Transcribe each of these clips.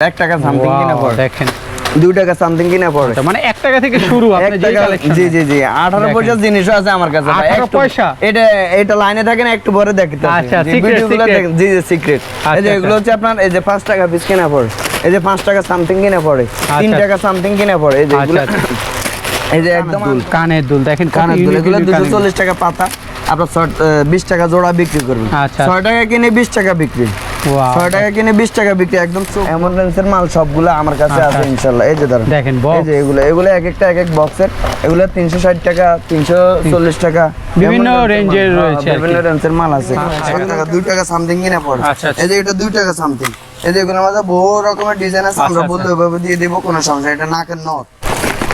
এক টাকা সামথিং কিনা পড়ে। দেখেন। দুই টাকা সামথিং কিনা পড়ে। আচ্ছা, মানে এক টাকা থেকে শুরু আপনি জি জি জি আঠারো। পয়সা জিনিসও আছে আমার কাছে ভাই, 18 একটু- পয়সা? এটা এটা লাইনে থাকে না একটু পরে দেখতে আচ্ছা, ভিডিওগুলো দেখেন- জি জি সিক্রেট এই যে আচ্ছা, এগুলো হচ্ছে আপনার এই যে পাঁচ টাকা পিস কিনা পড়ে। এই যে পাঁচ টাকা সামথিং কিনা পড়ে। তিন আচ্ছা। টাকা সামথিং কিনা পড়ে। এই যে আচ্ছা, এগুলো আচ্ছা। এই যে একদম কানের দুল। দেখেন কানের দুল। এগুলো দুশো চল্লিশ টাকা পাতা। আপনার বিশ টাকা জোড়া বিক্রি করবেন। আচ্ছা। ছয় টাকা কিনে বিশ টাকা বিক্রি। ছয় টাকা কিনে বিশ টাকা বিক্রি একদম এমন রেঞ্জের মাল সবগুলো আমার কাছে আছে আচ্ছা। ইনশাল্লাহ এই যে ধরেন দেখেন, এই যে এগুলো এগুলো এক একটা এক এক বক্সের এগুলো তিনশো ষাট টাকা তিনশো চল্লিশ টাকা। বিভিন্ন রেঞ্জের রয়েছে বিভিন্ন রেঞ্জের মাল আছে। টাকা। দুই টাকা সামথিং কিনে পড়ে। আচ্ছা, আচ্ছা। এই যে এটা দুই টাকা সামথিং এই যে এগুলোর মধ্যে বহু রকমের ডিজাইন আছে আমরা দিয়ে দেবো কোনো সমস্যা এটা নাকের নথ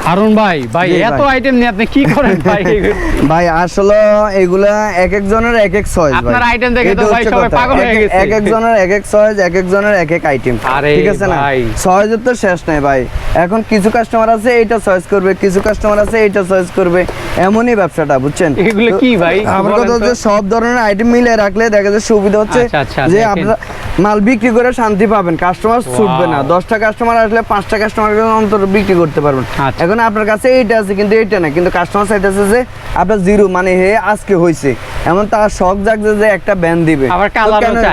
হারুন ভাই ভাই এত আইটেম নিয়ে আপনি কি করেন ভাই ভাই আসলে এগুলা এক এক জনের এক এক সয়েজ আপনার item দেখে তো ভাই সবাই পাগল হয়ে গেছে। এক এক জনের এক এক সয়েজ এক এক জনের এক এক আইটেম ঠিক আছে না। সয়েজের তো শেষ নাই ভাই এখন কিছু কাস্টমার আছে এইটা চয়েস করবে কিছু কাস্টমার আছে এইটা চয়েস করবে এমনই ব্যবসাটা বুঝছেন এগুলো কি ভাই? আমার তো। সব ধরনের আইটেম মিলে রাখলে দেখা যায় সুবিধা হচ্ছে আচ্ছা, আচ্ছা, যে। আপনারা মাল বিক্রি করে শান্তি পাবেন কাস্টমার ছুটবে না। দশটা কাস্টমার আসলে পাঁচটা কাস্টমার অন্তর বিক্রি করতে পারবেন। আচ্ছা। এখন আপনার কাছে এইটা আছে কিন্তু এইটা না কিন্তু কাস্টমার চাইতেছে যে আপনার জিরো মানে হে আজকে হয়েছে এমন তার শখ জাগছে যে একটা ব্যান দিবে।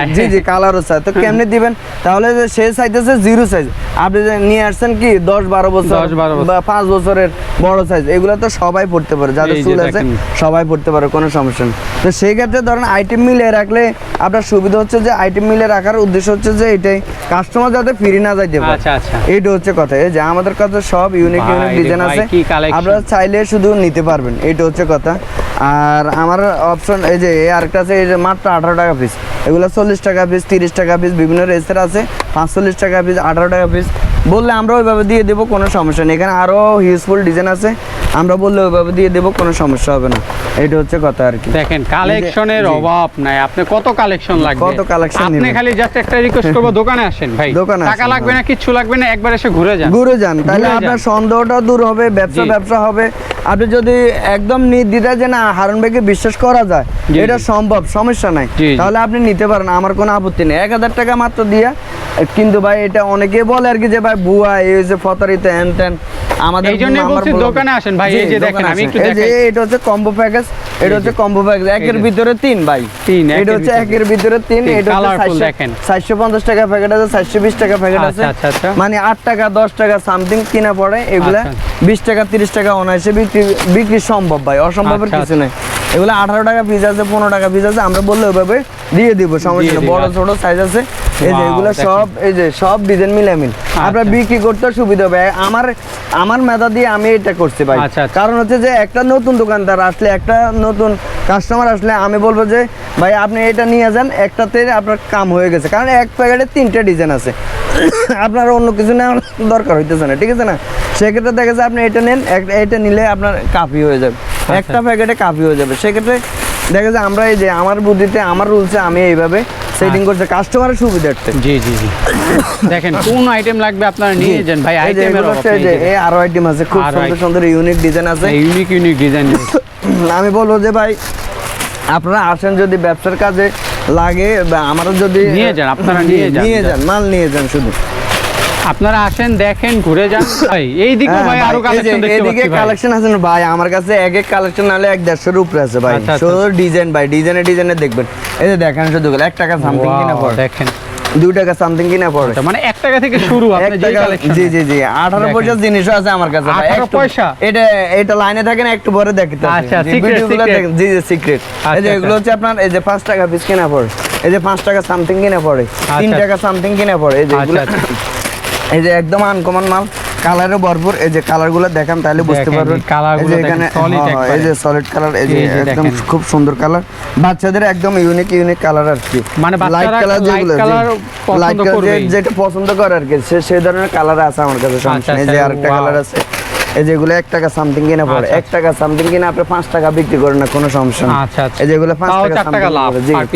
আবার। জি জি কালারও চায়। তো কেমনে দিবেন? তাহলে যে সে চাইতেছে জিরো সাইজ আপনি যে নিয়ে আসছেন কি দশ বারো বছর 10 12 বছর। বা পাঁচ বছরের বড় সাইজ এগুলো তো সবাই পড়তে পারে। যাদের চুল আছে সবাই পড়তে পারে কোনো সমস্যা নেই। তো সেই ক্ষেত্রে ধরেন আইটেম মিলে রাখলে আপনার সুবিধা হচ্ছে যে আইটেম মিলে রাখার উদ্দেশ্য হচ্ছে যে এটাই কাস্টমার যাতে ফিরে না যাইতে পারে। আচ্ছা, আচ্ছা। এইটা হচ্ছে কথা। এই যে আমাদের কাছে সব ইউনিক ইউনিক ডিজাইন আছে। আপনারা চাইলে শুধু নিতে পারবেন। এইটা হচ্ছে কথা। আর আমার অপশন এই যে আরেকটা আছে এই যে মাত্র আঠারো টাকা পিস এগুলো চল্লিশ টাকা পিস তিরিশ টাকা পিস বিভিন্ন রেসের আছে। পাঁচচল্লিশ টাকা পিস আঠারো টাকা পিস বললে আমরা ওইভাবে দিয়ে দেবো কোনো সমস্যা নেই। এখানে আরও হিউজফুল ডিজাইন আছে। আমরা বললে ওইভাবে দিয়ে দেবো কোনো সমস্যা হবে না। এইটা হচ্ছে কথা আর কি। দেখেন কালেকশনের অভাব নাই। আপনি কত কালেকশন লাগবে? কত collection আপনি খালি জাস্ট একটা রিকোয়েস্ট করব দোকানে আসেন ভাই। দোকানে টাকা লাগবে। না কিচ্ছু লাগবে না একবার এসে ঘুরে যান। ঘুরে যান তাহলে আপনার সন্দেহটা দূর হবে ব্যবসা ব্যবসা হবে। আপনি যদি একদম নির্দ্বিধায় যে না হারুন ভাইকে বিশ্বাস করা যায় এটা সম্ভব সমস্যা নাই। তাহলে আপনি নিতে পারেন আমার কোনো আপত্তি নেই। এক হাজার টাকা মাত্র দিয়া কিন্তু ভাই এটা অনেকে বলে আর কি যে ভাই বুয়া এই যে ফতারিতে হ্যান ত্যান আমাদের এই জন্যই বলছি দোকানে আসেন ভাই, এই যে দেখেন, আমি। একটু এই যে এটা হচ্ছে কম্বো প্যাকেজ এটা হচ্ছে কম্বো প্যাকেজ একের। ভিতরে তিন ভাই তিন, এটা হচ্ছে। একের ভিতরে তিন এটা হচ্ছে দেখেন। চারশো পঞ্চাশ টাকা প্যাকেট আছে চারশো বিশ টাকা প্যাকেট আছে আচ্ছা, আচ্ছা, আচ্ছা। মানে আট টাকা দশ টাকা সামথিং কিনা পড়ে এগুলা আচ্ছা। বিশ টাকা তিরিশ টাকা অনায়াসে বিক্রি বিক্রি সম্ভব ভাই অসম্ভবের আচ্ছা, কিছু নেই এগুলো আঠারো টাকা পিস আছে পনেরো টাকা পিস আছে আমরা বললে ওইভাবে দিয়ে দিব সমস্যা নেই। বড়। ছোট সাইজ আছে। এই যে এগুলো সব এই যে সব ডিজাইন মিলামিল। আপনার আচ্ছা। বিক্রি করতে সুবিধা হবে। আমার আমার মেধা দিয়ে আমি এটা করছি ভাই। আচ্ছা, আচ্ছা। কারণ হচ্ছে যে একটা নতুন দোকানদার আসলে একটা নতুন কাস্টমার আসলে আমি বলব যে ভাই আপনি এটা নিয়ে যান একটাতে আপনার কাম হয়ে গেছে। কারণ এক প্যাকেটে তিনটে ডিজাইন আছে। আপনার অন্য কিছু নেওয়ার দরকার হইতেছে না ঠিক আছে না? সেক্ষেত্রে দেখা যায় আপনি এটা নেন এটা নিলে আপনার কাফি হয়ে যাবে। আচ্ছা। একটা প্যাকেটে কাফি হয়ে যাবে। সেক্ষেত্রে দেখা যায় আমরা এই যে আমার বুদ্ধিতে আমার রুলসে আমি এইভাবে সেটিং করছি কাস্টমারের সুবিধার্থে। জি জি জি। দেখেন কোন আইটেম লাগবে আপনারা নিয়ে যান। ভাই যে আইটেমের এই আরও আইটেম আছে খুব সুন্দর সুন্দর ইউনিক ডিজাইন আছে। ইউনিক ইউনিক ডিজাইন আমি বলব যে ভাই আপনারা আসেন যদি ব্যবসার কাজে লাগে বা আমারও যদি নিয়ে যান, আপনারা নিয়ে যান। নিয়ে যান মাল নিয়ে যান শুধু। আপনারা আসেন দেখেন ঘুরে যান। ভাই এই দিকে হ্যাঁ, ভাই আরও কালেকশন দেখতে পাচ্ছি কালেকশন আছে না ভাই? আমার কাছে এক এক কালেকশন নাহলে এক দেড়শোর উপরে আছে ভাই। আচ্ছা, আচ্ছা। শুধু ডিজাইন ভাই ডিজাইনে ডিজাইনে দেখবেন। এই যে দেখেন শুধু এক টাকা সামথিং কিনা পড়ে। দেখেন। দুই টাকা সামথিং কিনা পড়ে। আচ্ছা, মানে এক টাকা থেকে শুরু আপনি যে কালেকশন জি জি জি। আঠারো দেখেন। পয়সা জিনিসও আছে আমার কাছে 18 পয়সা? এটা এটা লাইনে থাকে না একটু পরে দেখতে আচ্ছা। দেখেন- জি জি সিক্রেট এই যে আচ্ছা, এগুলো হচ্ছে আপনার এই যে পাঁচ টাকা পিস কিনা পড়ে। এই যে পাঁচ টাকা সামথিং কিনা পড়ে। তিন আচ্ছা। টাকা সামথিং কিনা পড়ে। এই যে আচ্ছা, আচ্ছা। এই যে একদম আনকমন মাল। কালারও ভরপুর। এই যে কালারগুলো দেখান তাহলে বুঝতে পারবেন। এই যে এখানে solid হ্যাঁ, হ্যাঁ, এই যে সলিড কালার এই যে একদম খুব সুন্দর কালার বাচ্চাদের একদম ইউনিক ইউনিক কালার আর কি। মানে লাইট কালার যেগুলো লাইট কালার যেটা পছন্দ করে আর কি সে সেই ধরনের কালার আছে আমার কাছে আচ্ছা। এই যে আচ্ছা, আরেকটা কালার আছে। এই যেগুলো এক টাকা সামথিং কিনা পড়ে। আচ্ছা, এক টাকা সামথিং কিনা আপনি পাঁচ টাকা বিক্রি করেন না কোনো সমস্যা আচ্ছা। এই যেগুলো পাঁচ টাকা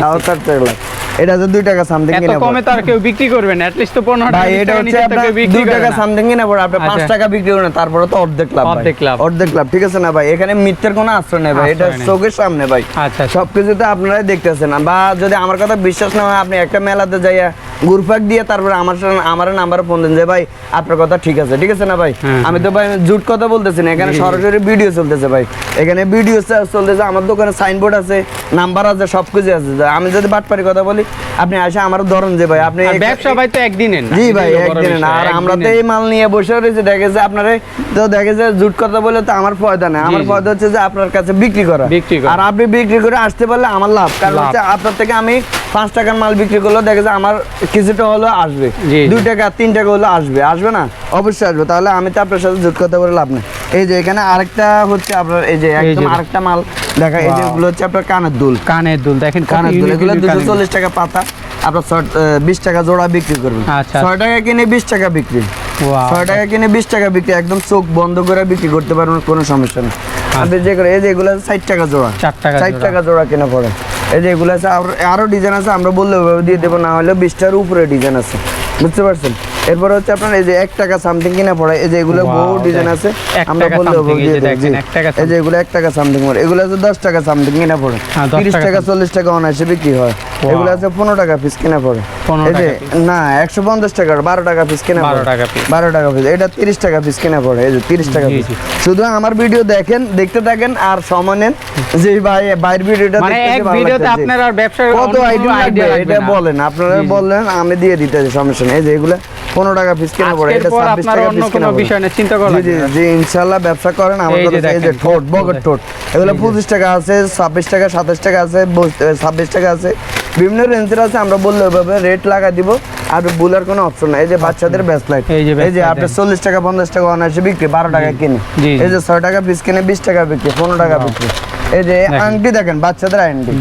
তাও চার টাকা লাভ। এটা হচ্ছে দুই টাকা সামথিং এত কমে তো আর কেউ বিক্রি করবে না অ্যাটলিস্ট তো পনেরো ভাই এটা হচ্ছে আপনার দুই টাকা সামথিং কিনে পড়ে আপনি পাঁচ আচ্ছা। টাকা বিক্রি করেন তারপরে তো অর্ধেক লাভ। অর্ধেক লাভ। অর্ধেক লাভ ঠিক আছে না ভাই? এখানে মিথ্যের কোনো আশ্রয় নেই ভাই এটা চোখের সামনে ভাই। আচ্ছা আচ্ছা। সবকিছুতে আপনারাই দেখতেছেন। বা যদি আমার কথা বিশ্বাস না হয় আপনি একটা মেলাতে যাইয়া গুরফাক দিয়ে তারপরে আমার আমার নাম্বার ফোন দেন যে ভাই আপনার কথা ঠিক আছে ঠিক আছে না ভাই? হ্যাঁ, আমি তো ভাই জুট কথা বলতেছি না এখানে সরাসরি ভিডিও চলতেছে ভাই। এখানে ভিডিও চলতেছে আমার দোকানে সাইনবোর্ড আছে নাম্বার আছে সবকিছু আছে। আমি যদি বাটপারি কথা বলি আপনি আসে আমার ধরেন যে ভাই আপনি ব্যবসা ভাই তো একদিনের না। জি ভাই একদিনে না। আর আমরা তো এই মাল নিয়ে বসে রয়েছি দেখে যে আপনারা তো দেখে যে জুট কথা বলে তো আমার ফায়দা নেই। আমার ফায়দা হচ্ছে যে আপনার কাছে বিক্রি করা। আর আপনি বিক্রি করে আসতে পারলে আমার লাভ। কারণ হচ্ছে আপনার থেকে আমি পাঁচ টাকার মাল বিক্রি করলে দেখে যে আমার কিছুটা হলেও আসবে। দুই টাকা তিন টাকা হলেও আসবে। আসবে না? অবশ্যই আসবে। তাহলে আমি তো আপনার সাথে জুট কথা বলে লাভ নেই। এই যে এখানে আরেকটা হচ্ছে আপনার এই যে একদম আরেকটা মাল। দেখা এই যে. এগুলো হচ্ছে আপনার কানের দুল। কানের দুল দেখেন কানের দুল এগুলো দুশো চল্লিশ টাকা পাতা। আপনার বিশ টাকা জোড়া বিক্রি করবেন। আচ্ছা। ছয় টাকা কিনে বিশ টাকা বিক্রি। ছয় টাকা কিনে বিশ টাকা বিক্রি একদম চোখ বন্ধ করে বিক্রি করতে পারবেন কোনো সমস্যা নেই। আপনি যে করে এই যে এগুলো ষাট টাকা জোড়া। ষাট টাকা জোড়া। কিনা পড়ে। এই যে এগুলো আছে আর- আরও ডিজাইন আছে আমরা বললে ওইভাবে দিয়ে দেবো না হলে বিশটার উপরে ডিজাইন আছে। বুঝতে পারছেন? এরপরে হচ্ছে আপনার এই যে এক টাকা সামথিং কিনা পড়ে এই যে এগুলো বহু ডিজাইন আছে। আমরা টাকা বললে এই যে এগুলো এক টাকা সামথিং পড়ে। এগুলো আছে দশ টাকা সামথিং কিনা পড়ে। হ্যাঁ, তিরিশ টাকা চল্লিশ টাকা অনায়াসে বিক্রি হয়. এগুলো আছে পনেরো টাকা পিস কিনা পড়ে 15 এই যে টাকা না একশো পঞ্চাশ টাকা বারো টাকা পিস কিনা 12 টাকা বারো টাকা পিস এটা তিরিশ টাকা পিস কিনা পড়ে এই যে তিরিশ টাকা পিস শুধু আমার ভিডিও দেখেন দেখতে থাকেন আর সময় নেন যে ভাই ভিডিওটা মানে ভিডিওতে আপনার আর ব্যবসার কত আইডিয়া লাগবে? এটা বলেন আপনারা। বললেন আমি দিয়ে দিতেছি সমস্যা নেই। যে এগুলো পনেরো টাকা পিস কিনা পড়ে আজকের এটা ছাব্বিশ টাকা পিস কোনো বিষয় চিন্তা করা জি জি না। ইনশাল্লাহ ব্যবসা করেন আমার কথা এই যে ঠোঁট বগর ঠোঁট। এগুলো পঁচিশ টাকা আছে ছাব্বিশ টাকা সাতাশ টাকা আছে ছাব্বিশ টাকা আছে। বিভিন্ন রেঞ্জের আছে আমরা বললে ওইভাবে রেট লাগা দিব আর বুলার কোনো অপশন নাই। এই যে বাচ্চাদের ব্যাস লাইট এই যে দেখেন। চল্লিশ টাকা পঞ্চাশ টাকা অনায়াসে বিক্রি বারো টাকা কিনে। এই যে ছয় টাকা পিস কিনে বিশ টাকা বিক্রি পনেরো টাকা বিক্রি। এই যে। আংটি দেখেন বাচ্চাদের আংটি।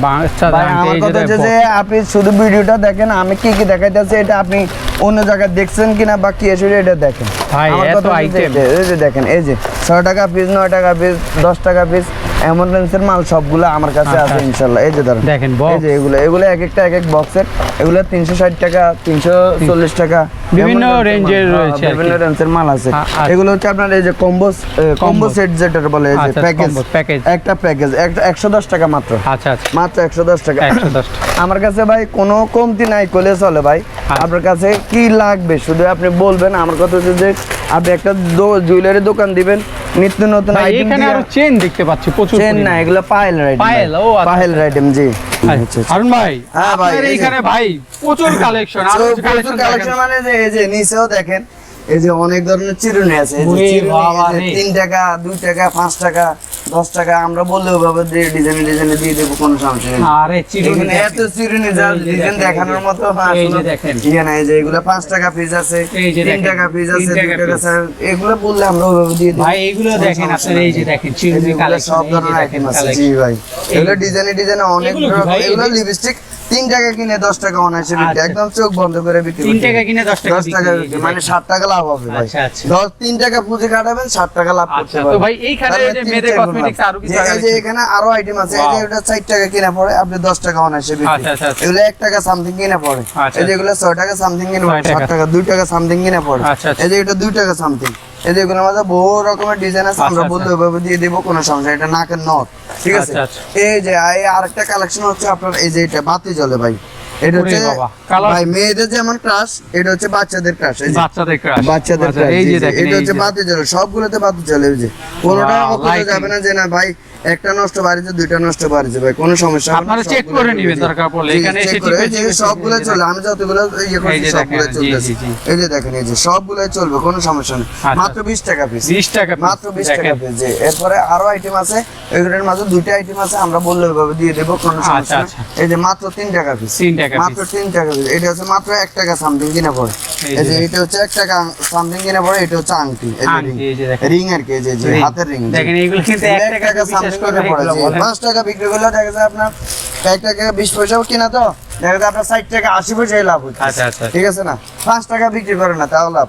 আমার কথা হচ্ছে যে আপনি শুধু ভিডিওটা দেখেন আমি কি কি দেখাইতেছি এটা আপনি অন্য জায়গায় দেখছেন কিনা বা কি এসে এটা দেখেন। ভাই, এত এই যে দেখেন এই যে ছয় টাকা পিস নয় টাকা পিস দশ টাকা পিস এমন রেঞ্জের মাল সবগুলো আমার কাছে আচ্ছা, আছে আচ্ছা। ইনশাল্লাহ। এই যে ধরেন দেখেন, এই যে এগুলো এগুলো এক একটা এক এক বক্সের এগুলো তিনশো ষাট টাকা তিনশো চল্লিশ টাকা। বিভিন্ন হ্যাঁ, রয়েছে বিভিন্ন রেঞ্জের মাল আছে। আচ্ছা। এগুলো হচ্ছে আপনার এই যে কম্বো কম্বো সেট যেটা বলে এই যে প্যাকেজ একটা প্যাকেজ একটা একশো দশ টাকা মাত্র। আচ্ছা মাত্র একশো দশ টাকা। আমার কাছে ভাই কোনো কমতি নাই কলে চলে ভাই। আপনার কাছে কি লাগবে? শুধু আপনি বলবেন আমার কথা হচ্ছে যে আপনি একটা জুয়েলারি দোকান দিবেন নিত্য নতুন আইটেম এখানে আরও চেন দেখতে পাচ্ছি প্রচুর চেন না এগুলো পায়েল রাইড পায়েল, ও আচ্ছা, পায়েল রাইডিং জি। আচ্ছা, আচ্ছা, আচ্ছা। হারুন ভাই হ্যাঁ ভাই, আপনার এই এইখানে ভাই প্রচুর কালেকশন আর কালেকশন মানে যে এই যে নিচেও দেখেন। এই যে অনেক ধরনের চিরুনি আছে। তিন টাকা দুই টাকা পাঁচ টাকা দশ টাকা আমরা বললে ভাবে ডিজাইনে ডিজাইনে দিয়ে দেবো কোনো সমস্যা নেই। আরে চিরুনি এত চিরুনি যা ডিজাইন দেখানোর মতো এই আসলে দেখেন। ইয়ে নাই যে এগুলো পাঁচ টাকা পিস আছে তিন টাকা পিস আছে দুই টাকা স্যার এগুলো বললে আমরা ওইভাবে দিয়ে দিই ভাই এইগুলো দেখেন আপনার এই যে দেখেন চিরুনি কালেকশন সব ধরনের আইটেম আছে। জি ভাই। এগুলো ডিজাইনে ডিজাইনে অনেক এগুলো? এগুলো লিপস্টিক তিন টাকা কিনে দশ টাকা অনায়াসে বিক্রি আচ্ছা। একদম চোখ বন্ধ করে বিক্রি তিন টাকা কিনে দশ টাকা দশ টাকা বিক্রি, মানে। ষাট টাকা লাভ হবে ভাই আচ্ছা, আচ্ছা। দশ তিন টাকা পুঁজি কাটাবেন ষাট টাকা লাভ করতে পারবেন। ভাই এইখানে যে তিন মেয়েদের লাভ। আরও কিছু এই যে এখানে আরও আইটেম আছে এই যে. ওটা চার টাকা কিনে পড়ে আপনি দশ টাকা অনায়াসে বিক্রি। এগুলো এক টাকা সামথিং কিনে পড়ে। এই যে এগুলো ছয় টাকা সামথিং কিনে পড়ে সাত টাকা। দুই টাকা সামথিং কিনে পড়ে। এই যে এটা দুই টাকা সামথিং এই যে আমাদের বহু রকমের ডিজাইন আছে আমরা বলতে ভাবে দিয়ে দেবো কোনো সমস্যা এটা নাকের নথ ঠিক আছে? আচ্ছা, আচ্ছা। এই যে এই আরেকটা কালেকশন হচ্ছে আপনার এই যে এটা বাতি জ্বলে ভাই। এটা হচ্ছে বাবা, colour- ভাই মেয়েদের যেমন ক্রাশ এটা হচ্ছে বাচ্চাদের ক্রাশ এই যে। বাচ্চাদের crush। বাচ্চাদের আচ্ছা, এই যে এটা হচ্ছে বাতি জ্বলে সবগুলোতে বাতি জ্বলে এই যে। কোনোটা যাবে না যে না ভাই একটা নষ্ট বাড়িছে দুইটা নষ্ট বাড়িছে ভাই কোনো সমস্যা আপনারা সবগুলো করে নিবেন। দরকার পড়লে। এখানে এসে এই যে সবগুলো চলে আমি যতগুলো ইয়ে করছি এই যে সবগুলো জি। এই যে দেখেন এই যে সবগুলো চলবে কোনো সমস্যা নেই। আচ্ছা। মাত্র বিশ টাকা পিস 20 টাকা মাত্র বিশ টাকা পিস জি। এরপরে আরও আইটেম আছে এগুলোর মাঝে দুইটা আইটেম আছে আমরা বললে ওইভাবে দিয়ে দেবো কোনো সমস্যা আচ্ছা, আচ্ছা। এই যে মাত্র তিন টাকা পিস তিন টাকা মাত্র piece। তিন টাকা পিস এটা হচ্ছে মাত্র এক টাকা সামথিং কিনে পড়ে। এই যে যে এটা হচ্ছে এক টাকা সামথিং কিনে পড়ে এটা হচ্ছে আংটি। এই যে যে। রিং আর কি এই যে যে হাতের রিং দেখেন এইগুলো কিন্তু এক টাকা টাকা সামথিং পড়ে জি। বলেন। পাঁচ টাকা বিক্রি করলে দেখা যায় আপনার এক টাকা বিশ পয়সাও কিনা তো দেখা যায় আপনার ষাট টাকা আশি পয়সায় লাভ হচ্ছে আচ্ছা, আচ্ছা। ঠিক আছে না পাঁচ টাকা বিক্রি করে না তাও লাভ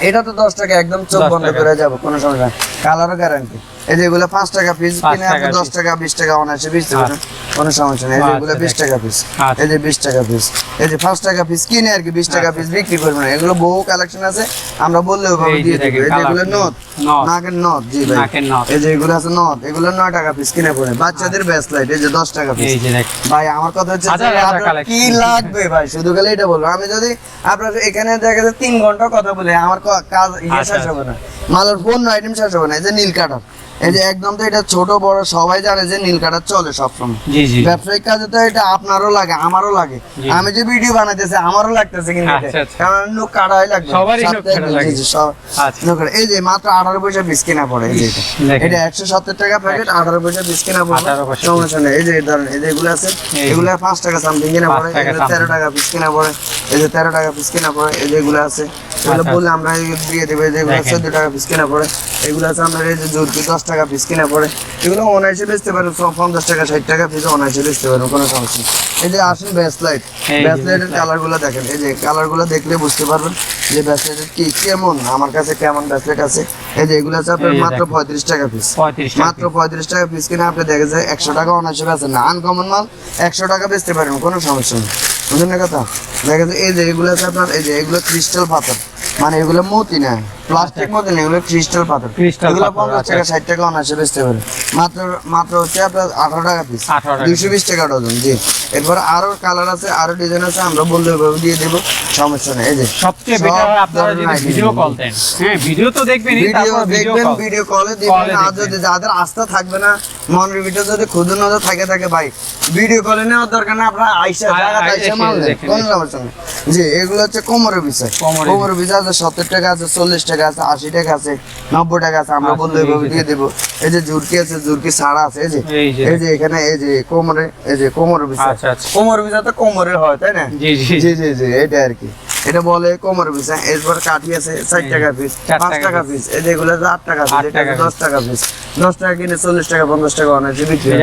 এটা তো দশ টাকা একদম চোখ বন্ধ করে যাব কোনো সমস্যা কালারও গ্যারান্টি এই যে এগুলো পাঁচ টাকা পিস কিনে আপনি টাকা দশ টাকা বিশ টাকা অনায়াসে বেচতে পারেন কোনো সমস্যা নেই এই যে আচ্ছা, এগুলো বিশ টাকা পিস আচ্ছা। এই যে বিশ টাকা পিস এই যে পাঁচ টাকা পিস কিনে আর কি বিশ টাকা পিস বিক্রি করবেন এগুলো বহু কালেকশন আছে আমরা বললেও ভাবে দিয়ে দেবো দেখেন, এই যে এগুলো নথ নথ। নাকের নথ জি ভাই এই যে এগুলো আছে নথ এগুলো নয় টাকা পিস কিনে পড়ে বাচ্চাদের ব্যাস লাইট এই যে দশ টাকা পিস ভাই আমার কথা হচ্ছে। কি লাগবে ভাই শুধু খালি এটা বলব আমি যদি আপনার এখানে দেখা যায় তিন ঘণ্টা কথা বলে আমার কাজ ইয়ে আচ্ছা, শেষ হবে না মালের পণ্য আইটেম শেষ হবে না এই যে নীল কাটার এই যে একদম তো এটা ছোট বড় সবাই জানে যে নীল কাটার চলে সবসময় ব্যবসায়িক কাজে তো এটা আপনারও লাগে আমারও লাগে আমি যে ভিডিও বানাইতেছি আমারও লাগতেছে কিন্তু। আচ্ছা, আচ্ছা। কারণ লোক কাটাই লাগবে কাটা আচ্ছা। কাটা। এই যে মাত্র আঠারো পয়সা পিস কিনা পড়ে এই যে এটা। একশো সত্তর টাকা প্যাকেট আঠারো পয়সা পিস কিনা পড়ে সমস্যা নেই এই যে ধরেন এই যে এগুলো আছে এগুলো পাঁচ টাকা সামথিং কিনা পড়ে এগুলো তেরো টাকা পিস কিনা পড়ে এই যে তেরো টাকা পিস কিনা পড়ে এই যে এগুলো আছে এগুলো। বললে আমরা দিয়ে দেবো এই যে এগুলো দেখেন। চোদ্দ টাকা পিস কিনা পড়ে এগুলো আছে আপনার এই যে জুরকি দশ টাকা পিস কিনা পড়ে এগুলো অনায়াসে বেচতে পারেন পঞ্চাশ টাকা ষাট টাকা পিস অনায়াসে বেচতে পারেন কোনো সমস্যা এই যে আসেন ব্যাস লাইট এই যে ব্যাস লাইটের bass light। কালারগুলো দেখেন। এই যে কালারগুলো দেখলে বুঝতে পারবেন যে ব্যাস লাইটের কি কেমন আমার কাছে কেমন ব্যাস লাইট আছে। এই যে এগুলো আছে আপনার মাত্র পঁয়ত্রিশ টাকা পিস মাত্র পঁয়ত্রিশ টাকা পিস কিনে আপনি দেখে যায় একশো টাকা অনায়াসে বেচেন না। আনকমন মাল একশো টাকা বেচতে পারেন কোনো সমস্যা নেই। বুঝলেন কথা? দেখা যায় এই যে এগুলো আছে আপনার এই যে এগুলো ক্রিস্টাল পাথর। মানে এগুলো মতি না প্লাস্টিক মতি না এগুলো ক্রিস্টাল পাথর। এগুলো পাথর, পঞ্চাশ আচ্ছা। টাকা ষাট টাকা অনায়াসে বেচতে পারেন মাত্র মাত্র হচ্ছে আপনার আঠারো টাকা পিস 18 টাকা দুইশো বিশ টাকা ডজন জি। এরপর আরও কালার আছে আরও ডিজাইন আছে আমরা বললে দিয়ে দেবো সমস্যা নেই এই যে। সবচেয়ে সব বেটার আপনারা যদি ভিডিও কল দেন। হ্যাঁ ভিডিও তো দেখবেনই ভিডিও তারপর দেখবেন ভিডিও কলে দেখবেন আর যদি যাদের আস্থা থাকবে না মনের ভিতরে যদি ক্ষুদ্র নজর থাকে থাকে ভাই ভিডিও কলে নেওয়ার দরকার না আপনারা আইসা জায়গা আইসা মাল কোনো। সমস্যা নেই। জি এগুলো হচ্ছে কোমরের বিষয় কোমরের বিষয় আছে সত্তর টাকা আছে চল্লিশ টাকা আছে আশি টাকা আছে নব্বই টাকা আছে আমরা আচ্ছা, বললে এই দিয়ে দেবো। এই যে জুরকি আছে জুরকি ছাড়া আছে এই যে। এই যে। এখানে এই যে কোমরে এই যে কোমরের বিষয় আচ্ছা, আচ্ছা। কোমরের বিষয় তো কোমরের হয় তাই না? জি জি। জি জি জি এটা আর কি। এটা বলে কোমর পিস এরপর কাঠি আছে ষাট টাকা পিস পাঁচ টাকা পিস এই যেগুলো আছে আট টাকা পিস এটা দশ টাকা পিস দশ টাকা কিনে চল্লিশ টাকা পঞ্চাশ টাকা অনায়াসে বিক্রি যে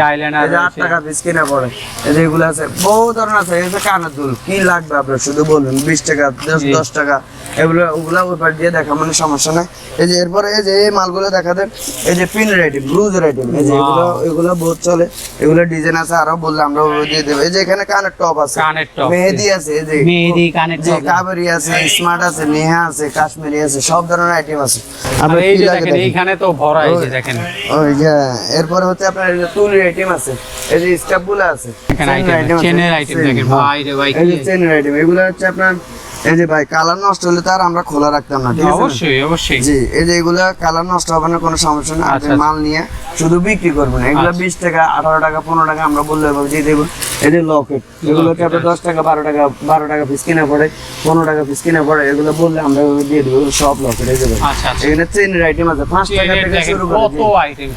যে আট টাকা পিস কিনা পড়ে। এই যে এগুলো আছে বহু ধরনের আছে। এই যে কানের দুল কি লাগবে আপনার? শুধু বলুন বিশ টাকা দশ দশ টাকা এগুলো ওগুলো ওইপার দিয়ে দেখা মানে সমস্যা নাই এই যে এরপরে এই যে এই মালগুলো দেখা দেন এই যে পিন রাইটিং ব্লুজ রাইটিং এই যে এগুলো এগুলো বহুত চলে এগুলো ডিজাইন আছে আরও বললে আমরা ওইভাবে দিয়ে দেবো এই যে এখানে কানের টপ আছে কানের top। মেহেদি আছে এই যে মেহেদি, কানের যে কাবেরি আছে স্মার্ট আছে নেহা আছে কাশ্মীরি আছে সব ধরনের আইটেম আছে আর এই যে দেখেন দেখেন। এইখানে তো ভরা এই যে দেখেন ওই যে এরপরে হচ্ছে আপনার এই যে তুলির আইটেম আছে এই যে স্টাফগুলো আছে এখানে আইটেম আছে। চেনের আইটেম দেখেন হ্যাঁ। ভাই রে ভাই এই চেনের আইটেম এগুলো হচ্ছে আপনার এই যে ভাই কালার নষ্ট হলে তো আর আমরা খোলা রাখতাম না ঠিক আছে? অবশ্যই অবশ্যই। জি এই যে এগুলা কালার নষ্ট হবে না কোনো সমস্যা নেই। আপনি আচ্ছা। মাল নিয়ে শুধু বিক্রি করবেন। এগুলো আচ্ছা। বিশ টাকা আঠারো টাকা পনেরো টাকা আমরা বললে এভাবে দিয়ে দেবো এই যে লকেট এগুলো আপনার দশ টাকা বারো টাকা বারো টাকা পিস কিনা পড়ে? পনেরো টাকা পিস কিনা পড়ে? এগুলো বললে আমরা দিয়ে দেবো সব লকেট এই যে। আচ্ছা আচ্ছা। এখানে চেনের আইটেম আছে। পাঁচ টাকা থেকে শুরু করে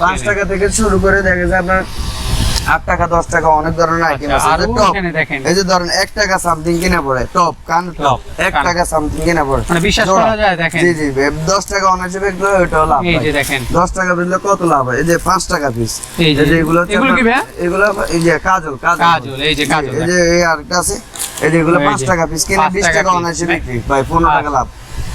পাঁচ টাকা থেকে শুরু করে দেখা যায় আপনার আট টাকা দশ টাকা অনেক ধরনের আইটেম আচ্ছা, আছে। টপ এই যে ধরেন এক টাকা সামথিং কিনা পড়ে টপ কান টপ এক টাকা সামথিং কিনা পড়ে। মানে বিশ্বাস করা যায় দেখেন। জি জি দশ টাকা অনার্স বেচলে ওইটাও লাভ এই যে দেখেন। দশ টাকা বেচলে কত লাভ হয়? এই যে পাঁচ টাকা পিস এই যে এগুলো এগুলো কি ভাইয়া? এগুলো এই যে কাজল কাজল। এই যে কাজল, এই যে এই আরেকটা আছে। এই যে এগুলো পাঁচ টাকা পিস কিনে বিশ টাকা piece। অনার্সে বিক্রি ভাই পনেরো টাকা। লাভ।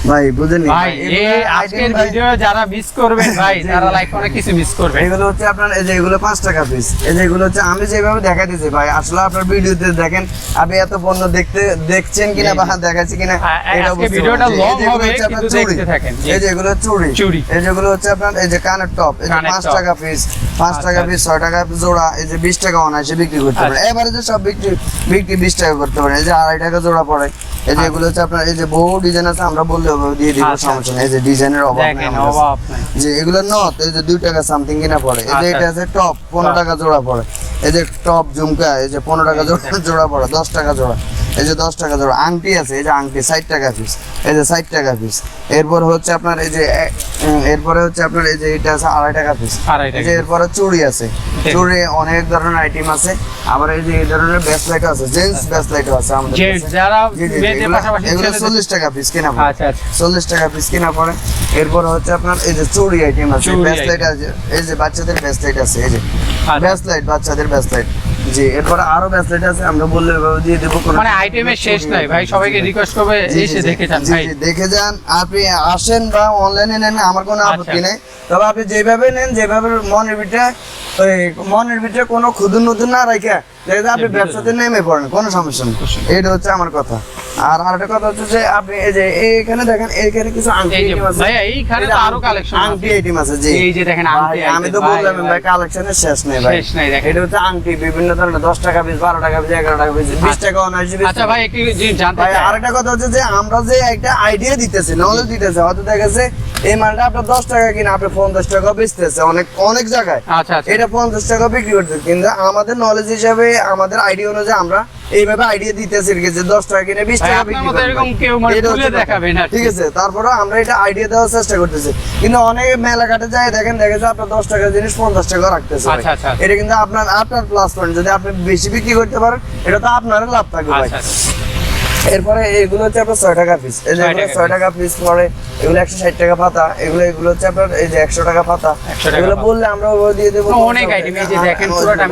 ভাই বুঝেনি ভাই এই আজকের ভিডিও যারা মিস করবেন ভাই তারা। অনেক কিছু মিস করবে এগুলো হচ্ছে আপনার এই যে এগুলো পাঁচ টাকা পিস এই যে এগুলো হচ্ছে আমি যেভাবে দেখা দিচ্ছি ভাই আসলে আপনার ভিডিওতে দেখেন আপনি এত পণ্য দেখতে দেখছেন কিনা বা। দেখাচ্ছি কিনা এটা বুঝতে ভিডিওটা যে এগুলো হবে, আপনার কিন্তু দেখতে থাকেন, এই যে এগুলো চুড়ি চুড়ি। এই যেগুলো হচ্ছে আপনার এই যে কানের টপ এই যে কানের পাঁচ টাকা পিস পাঁচ টাকা আচ্ছা। পিস ছয় টাকা পিস জোড়া এই যে বিশ টাকা অনায়াসে বিক্রি করতে পারে আচ্ছা। এবারে যে সব বিক্রি বিক্রি বিশ টাকা করতে পারে এই যে আড়াই টাকা জোড়া পড়ে এই যে এগুলো হচ্ছে আপনার এই যে বহু ডিজাইন আছে আমরা বললে দিয়ে দিব আচ্ছা। সমস্যা এই যে ডিজাইনের অভাব নেই। অভাব নাই যে এগুলো এই যে দুই টাকা সামথিং কিনা পড়ে এই যে আচ্ছা। এটা আছে টপ পনেরো Top। টাকা জোড়া পড়ে এই যে টপ ঝুমকা এই যে পনেরো টাকা জোড়া জোড়া পড়ে দশ টাকা জোড়া এই যে দশ টাকা জোড়া আংটি আছে এই যে আংটি ষাট টাকা পিস এই যে ষাট টাকা পিস এরপর হচ্ছে আপনার এই যে এরপরে হচ্ছে আপনার এই যে এটা আছে আড়াই টাকা পিস এই যে এরপরে চুড়ি আছে চুড়ি অনেক ধরনের আইটেম আছে আবার এই যে এই ধরনের ব্যাসলাইটও আছে জেন্টস ব্যাসলাইটও আছে আমাদের যারা এগুলো- চল্লিশ টাকা পিস কিনা পড়ে। আচ্ছা আচ্ছা চল্লিশ টাকা পিস কিনা পড়ে এরপর হচ্ছে আপনার এই যে চুড়ি আইটেম আছে চুড়ি ব্যাসলাইট আছে এই যে বাচ্চাদের ব্যাসলাইট আছে এই যে আচ্ছা। ব্যাসলাইট বাচ্চাদের ব্যাসলাইট জি এরপরে আরও ব্যাসলেট আছে আমরা বললে এভাবে দিয়ে দেবো মানে আইটেমের শেষ নাই ভাই সবাইকে রিকোয়েস্ট করবে জি, জি, এসে দেখে যান ভাই। দেখে যান আপনি আসেন বা অনলাইনে নেন আমার কোনো আচ্ছা। আপত্তি নেই। তবে আপনি যেভাবে নেন যেভাবে মনের ভিতরে মনের ভিতরে কোনো ক্ষুদুর নতুন না রেখে দেখে আপনি ব্যবসাতে নেমে পড়েন কোনো সমস্যা নেই। এটা হচ্ছে আমার কথা। আর আরেকটা কথা হচ্ছে যে আপনি এই যে এখানে দেখেন এখানে কিছু আংটি যে item আছে। ভাইয়া, এইখানে তো আরও আছে। আংটি আইটেম আছে জি। এই যে দেখেন আংটি আমি তো বললাম ভাই। ভাই কালেকশনের শেষ নেই ভাই। শেষ নাই, দেখেন। এটা হচ্ছে আংটি বিভিন্ন ধরনের দশ টাকা পিস বারো টাকা পিস এগারো টাকা পিস বিশ টাকা অনায়াসে বিশ আচ্ছা ভাই একটু জানতে ভাই আরেকটা কথা হচ্ছে যে আমরা যে একটা আইডিয়া দিতেছি নলেজ দিতেছি হয়তো দেখা গেছে এই মালটা আপনার দশ টাকা কিনা আপনি পঞ্চাশ টাকা বেচতেছে অনেক অনেক জায়গায়। আচ্ছা আচ্ছা। এটা পঞ্চাশ টাকা বিক্রি করতে কিন্তু আমাদের নলেজ হিসাবে আমাদের আইডিয়া অনুযায়ী আমরা এইভাবে আইডিয়া দিতেছি যে দশ টাকা কিনে বিশ টাকা বিক্রি মানে। দেখাবে না ঠিক আছে তারপরে আমরা এটা আইডিয়া দেওয়ার চেষ্টা করতেছি কিন্তু অনেক মেলা কাটে যায় দেখেন দেখে যে আপনার দশ টাকা জিনিস পঞ্চাশ টাকা রাখতেছে। আচ্ছা, আচ্ছা। এটা কিন্তু আপনার আপনার প্লাস পয়েন্ট যদি আপনি বেশি বিক্রি করতে পারেন এটা তো আপনার লাভ থাকবে ভাই আচ্ছা। এরপরে এগুলো হচ্ছে আপনার ছয় টাকা পিস এই যে ছয় টাকা পিস পরে এগুলো একশো ষাট টাকা পাতা এগুলো এগুলো হচ্ছে আপনার এই যে একশো টাকা পাতা এগুলো বললে আমরা ওভাবে দিয়ে দেবো অনেক item, এই যে দেখেন, পুরোটা।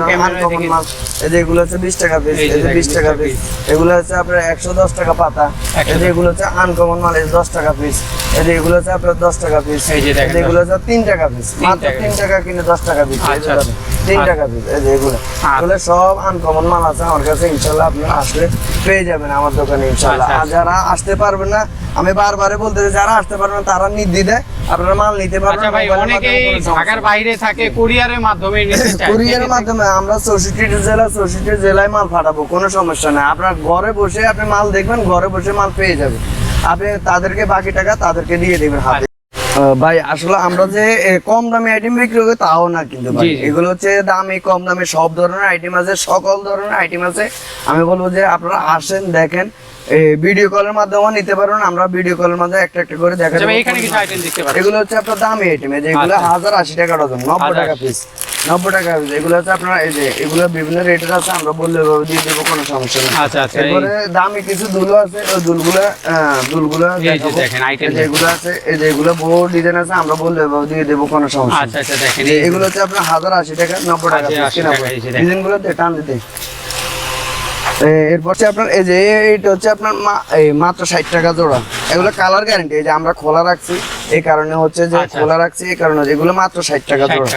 এই যে এগুলো হচ্ছে বিশ টাকা পিস এই যে বিশ টাকা পিস এগুলো হচ্ছে আপনার একশো দশ টাকা পাতা 110 এই যে এগুলো হচ্ছে আনকমন মাল এই দশ টাকা পিস এই যে এগুলো হচ্ছে আপনার দশ টাকা পিস এই যে এগুলো হচ্ছে তিন টাকা পিস মাত্র তিন টাকা কিনে দশ টাকা পিস এই যে আচ্ছা, তিন আচ্ছা। টাকা পিস এই যে এগুলো। আচ্ছা। এগুলো সব আনকমন মাল আছে আমার কাছে ইনশাল্লাহ আপনারা আসলে পেয়ে যাবেন আমার দোকানে ইনশাল্লাহ। আর যারা আসতে পারবেন না আমি বারবারে বলতে যারা আসতে পারবেন তারা নির্দ্বিধায় আপনারা মাল নিতে পারবেন ভাই অনেকেই মাধ্যমে ঢাকার বাইরে থাকে কুরিয়ারের মাধ্যমে নিতে চায়। কুরিয়ারের মাধ্যমে আমরা চৌষট্টি জেলা চৌষট্টি জেলায় মাল পাঠাবো কোনো সমস্যা নেই। আপনার ঘরে বসে আপনি মাল দেখবেন ঘরে বসে মাল পেয়ে যাবেন। আপনি তাদেরকে বাকি টাকা তাদেরকে দিয়ে দেবেন হাতে। ভাই আসলে আমরা যে কম দামি আইটেম বিক্রি করি তাও না কিন্তু ভাই। এগুলো হচ্ছে দামি কম দামি সব ধরনের আইটেম আছে সকল ধরনের আইটেম আছে। আমি বলব যে আপনারা আসেন দেখেন ভিডিও কলের মাধ্যমে নিতে পারবেন। আমরা ভিডিও কলের মাধ্যমে একটা একটা করে দেখা যাবে এখানে কিছু আইটেম দেখতে পাচ্ছি। এগুলো হচ্ছে আপনার দামি আইটেম যেগুলো আচ্ছা। হাজার আশি টাকা ডজন নব্বই টাকা পিস নব্বই টাকা এগুলো হচ্ছে আপনার এই যে এগুলো বিভিন্ন রেটের আছে আমরা বললে ভাবে দিয়ে দেবো কোনো সমস্যা নেই। আচ্ছা, আচ্ছা, এরপরে দামি কিছু দুলো আছে ওই দুলগুলা দুলগুলো এই যে দেখেন, আইটেম এগুলো আছে এই যে এগুলো বহু ডিজাইন আছে আমরা বললে ভাবে দিয়ে দেবো কোনো সমস্যা আচ্ছা আচ্ছা দেখেন এগুলো হচ্ছে আপনার হাজার আশি টাকা নব্বই টাকা। ডিজাইনগুলো টান দিতে। এরপর হচ্ছে আপনার এই যে এইটা হচ্ছে আপনার মাত্র ষাট টাকা জোড়া। এগুলো কালার গ্যারান্টি এই যে আমরা খোলা রাখছি এই কারণে হচ্ছে যে আচ্ছা। খোলা রাখছি এই কারণে এগুলো মাত্র ষাট টাকা জোড়া।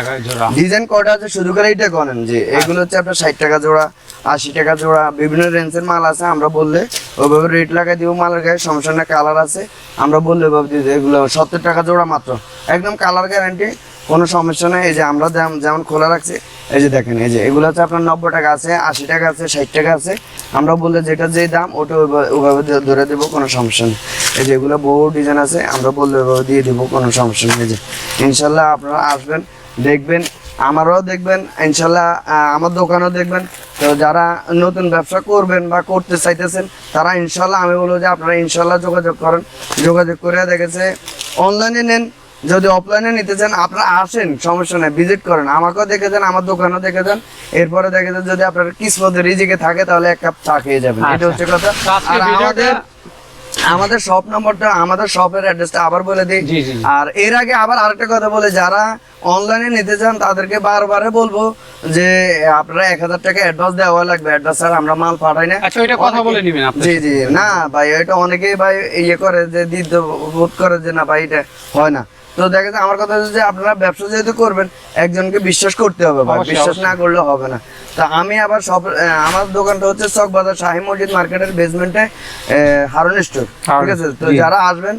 ডিজাইন কটা আছে শুধু করে এইটা করেন যে এগুলো হচ্ছে আপনার ষাট টাকা জোড়া আশি টাকা জোড়া বিভিন্ন রেঞ্জের মাল আছে আমরা বললে ওইভাবে রেট লাগাই দিব মালের গায়ে সমস্যা না কালার আছে আমরা বললে ওইভাবে দিয়ে এগুলো সত্তর টাকা জোড়া মাত্র। একদম কালার গ্যারান্টি কোনো সমস্যা নেই এই যে আমরা যেম- যেমন খোলা রাখছি এই যে দেখেন, এই যে এগুলো হচ্ছে আপনার নব্বই টাকা আছে, আশি টাকা আছে, ষাট টাকা আছে। আমরা বললে যেটা যে দাম, ওটা ওইভাবে- ধরে দেবো, কোনো সমস্যা নেই। এই যে এগুলো বহু ডিজাইন আছে, আমরা বললে ওইভাবে দিয়ে দেবো, কোনো সমস্যা নেই। যে ইনশাল্লাহ আপনারা আসবেন, দেখবেন, আমারও দেখবেন, ইনশাল্লাহ আমার দোকানও দেখবেন। তো যারা নতুন ব্যবসা করবেন বা করতে চাইতেছেন, তারা ইনশাল্লাহ, আমি বলব যে আপনারা ইনশাল্লাহ যোগাযোগ করেন। যোগাযোগ করে দেখেছে অনলাইনে নেন যদি অফলাইনে নিতে চান আপনারা আসেন সমস্যা নেই ভিজিট করেন। আমাকেও দেখে যান আমার দোকানেও দেখে যান এরপরে দেখে যান যদি আপনার কিসমত রিজিকে থাকে তাহলে এক কাপ চা খেয়ে যাবেন। এটা আচ্ছা। হচ্ছে কথা। আর আমাদের আমাদের শপ নম্বরটা আমাদের শপের অ্যাড্রেসটা আবার বলে দিই। আর এর আগে আবার আরেকটা কথা বলে যারা অনলাইনে নিতে চান তাদেরকে বারবারে বলব যে আপনারা এক হাজার টাকা অ্যাডভান্স দেওয়া লাগবে। অ্যাডভান্স স্যার আমরা মাল পাঠাই না। আচ্ছা ওইটা কথা বলে নিবেন আপনি। জি জি না ভাই এটা অনেকেই ভাই ইয়ে করে যে দিত বোধ করে যে না ভাই এটা হয় না। তো দেখা যায় আমার কথা হচ্ছে যে আপনারা ব্যবসা যেহেতু করবেন একজনকে বিশ্বাস করতে হবে ভাই। বিশ্বাস না করলে হবে না। তা আমি আবার সব আমার দোকানটা হচ্ছে চক বাজার শাহী মসজিদ মার্কেটের বেসমেন্টে হারুন স্টোর ঠিক আছে? তো যারা আসবেন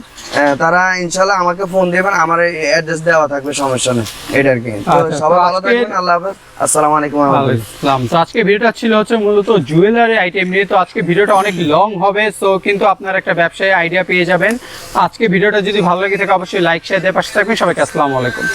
তারা ইনশাল্লাহ আমাকে ফোন দিবেন আমার অ্যাড্রেস দেওয়া থাকবে সমস্যা নেই। এটা আর কি। তো আচ্ছা, সবাই ভালো থাকবেন আল্লাহ হাফেজ। আসসালামু আলাইকুম ওয়া রাহমাতুল্লাহ। আসসালাম। তো আজকে ভিডিওটা ছিল হচ্ছে মূলত জুয়েলারি আইটেম নিয়ে। তো আজকে ভিডিওটা অনেক লং হবে সো কিন্তু আপনার একটা ব্যবসায়ী আইডিয়া পেয়ে যাবেন। আজকে ভিডিওটা যদি ভালো লেগে থাকে অবশ্যই লাইক শেয়ার দিয়ে পাশে সবাইকে আসসালামু আলাইকুম।